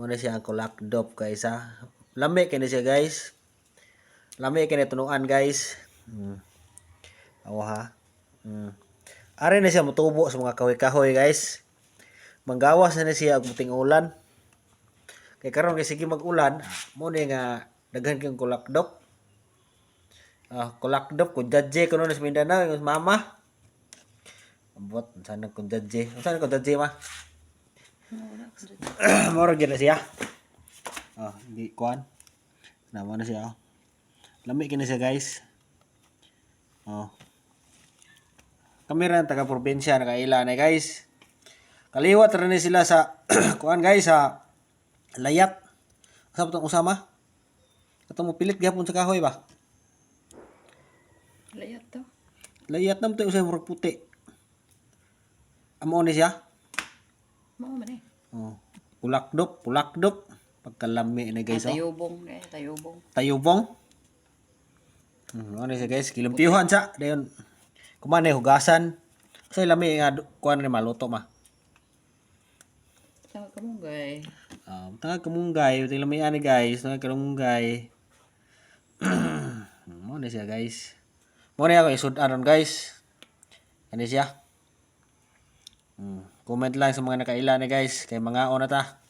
Muna siya ang kulakdop guys ha. Lami kini siya guys. Lami kini tunuan guys. Hmm. Awa ha. Hmm. Ari na siya mutubo sa mga kahoy-kahoy guys. Manggawas na, na siya og muting ulan. Kay karon kay sige mag-ulan, mo ni nga daghan kang kulakdop. Ah, kulakdop ko judge ko no sa Mindanao mama. Ambot sana ko judge. Sana ko judge ma. Moro gyud na siya. Ah, di kuan. Nama na siya. oh. Lami kini siya guys. Oh. Kami rin taga probinsya nakaila na guys. Kaliwat rin sila sa kuan guys sa layat. Sa tong usama? Katong mo pilit gihapon sa kahoy ba? Layat to. Layat nam to usay murag puti. Amo ni siya. Eh. Oh. Pulakdop, pulakdop. Pagkalami na guys. Oh. Tayubong eh, tayubong. Tayubong. Hmm, ano siya guys, kilumpiyuhan siya. Dayon, kumanay hugasan. Kasi lami nga, kuhan ni maluto ma. Sa kamunggay. Um, tanga kamunggay, uting lami ani guys, tanga kamunggay. Mo na siya guys. Mo na ako isud aron guys. Ano siya? Hmm. Comment lang sa mga nakaila ni guys, kay mga ona ta.